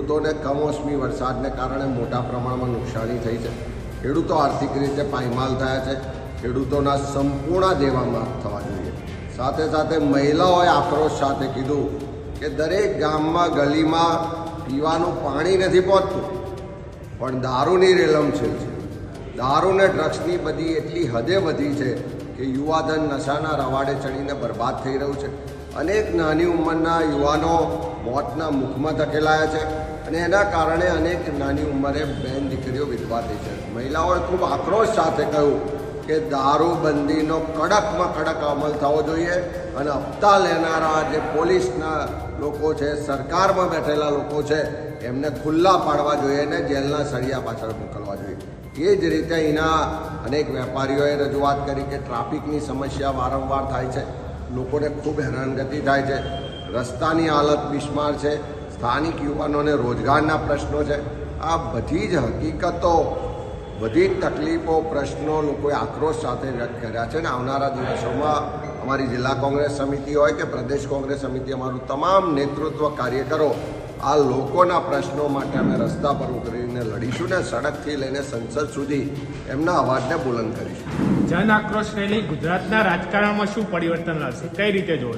ખેડૂતોને કમોસમી વરસાદને કારણે મોટા પ્રમાણમાં નુકસાની થઈ છે. ખેડૂતો આર્થિક રીતે પાયમાલ થયા છે. ખેડૂતોના સંપૂર્ણ દેવા માફ થવા જોઈએ. સાથે સાથે મહિલાઓએ આક્રોશ સાથે કીધું કે દરેક ગામમાં ગલીમાં પીવાનું પાણી નથી પહોંચતું. પણ દારૂની રેલમછેલ છે. દારૂ ને ડ્રગ્સની બધી એટલી હદે વધી છે કે યુવાધન નશાના રવાડે ચડીને બરબાદ થઈ રહ્યું છે. અનેક નાની ઉંમરના યુવાનો મોતના મુખમાં ધકેલાયા છે. અને એના કારણે અનેક નાની ઉંમરે બેન દીકરીઓ વિધવા થઈ છે. મહિલાઓએ ખૂબ આક્રોશ સાથે કહ્યું કે દારૂબંધીનો કડકમાં કડક અમલ થવો જોઈએ અને હપ્તા લેનારા જે પોલીસના લોકો છે, સરકારમાં બેઠેલા લોકો છે, એમને ખુલ્લા પાડવા જોઈએ અને જેલના સળિયા પાછળ મોકલવા જોઈએ. એ જ રીતે અહીંના અનેક વેપારીઓએ રજૂઆત કરી કે ટ્રાફિકની સમસ્યા વારંવાર થાય છે. લોકોને ખૂબ હેરાનગતિ થાય છે. રસ્તાની હાલત બિસ્માર છે. સ્થાનિક યુવાનોને રોજગારના પ્રશ્નો છે. આ બધી જ હકીકતો, બધી જ તકલીફો પ્રશ્નો લોકોએ આક્રોશ સાથે વ્યક્ત કર્યા છે ને આવનારા દિવસોમાં અમારી જિલ્લા કોંગ્રેસ સમિતિ હોય કે પ્રદેશ કોંગ્રેસ સમિતિ, અમારું તમામ નેતૃત્વ કાર્યકરો આ લોકોના પ્રશ્નો માટે અમે રસ્તા પર ઉતરીને લડીશું ને સડકથી લઈને સંસદ સુધી એમના અવાજને બુલંદ કરીશું. જન આક્રોશ રેલી ગુજરાતના રાજકારણમાં શું પરિવર્તન લાવશે? કઈ રીતે જોવો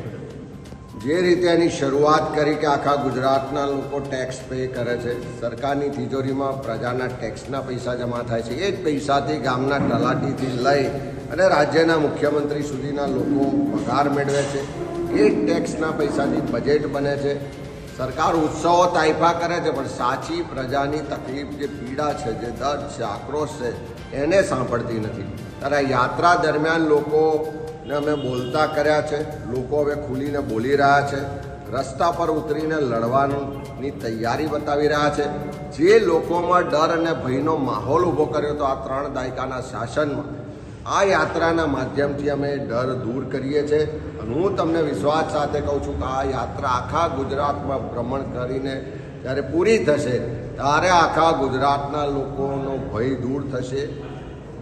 જે રીતે એની શરૂઆત કરી કે આખા ગુજરાતના લોકો ટેક્સ પે કરે છે, સરકારની તિજોરીમાં પ્રજાના ટેક્સના પૈસા જમા થાય છે, એ જ પૈસાથી ગામના તલાટીથી લઈ અને રાજ્યના મુખ્યમંત્રી સુધીના લોકો પગાર મેળવે છે. એ જ ટેક્સના પૈસાથી બજેટ બને છે. સરકાર ઉત્સવો તાઇફા કરે છે, પણ સાચી પ્રજાની તકલીફ જે પીડા છે, જે દર્દ છે આક્રોશ છે, એને સાંભળતી નથી. ત્યારે યાત્રા દરમિયાન લોકોને અમે બોલતા કર્યા છે. લોકો હવે ખુલીને બોલી રહ્યા છે. રસ્તા પર ઉતરીને લડવાની તૈયારી બતાવી રહ્યા છે. જે લોકોમાં ડર અને ભયનો માહોલ ઊભો કર્યો હતો આ ત્રણ દાયકાના શાસનમાં, આ યાત્રાના માધ્યમથી અમે ડર દૂર કરીએ છીએ અને હું તમને વિશ્વાસ સાથે કહું છું કે આ યાત્રા આખા ગુજરાતમાં ભ્રમણ કરીને જ્યારે પૂરી થશે, ત્યારે આખા ગુજરાતના લોકોનો ભય દૂર થશે,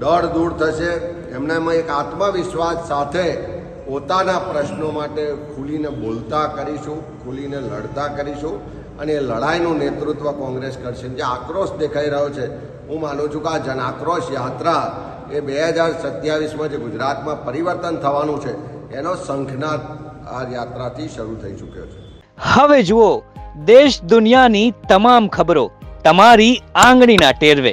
ડર દૂર થશે. એમનામાં એક આત્મવિશ્વાસ સાથે પોતાના પ્રશ્નો માટે ખુલીને બોલતા કરીશું, ખુલીને લડતા કરીશું અને એ લડાઈનું નેતૃત્વ કોંગ્રેસ કરશે. જે આક્રોશ દેખાઈ રહ્યો છે, હું માનું છું કે આ જન આક્રોશ યાત્રા એ બે હજાર સત્યાવીસમાં જે ગુજરાતમાં પરિવર્તન થવાનું છે, એનો શંખનાદ આ યાત્રાથી શરૂ થઈ ચૂક્યો છે. હવે જુઓ, દેશ દુનિયાની તમામ ખબરો, તમારી આંગળીના ટેરવે.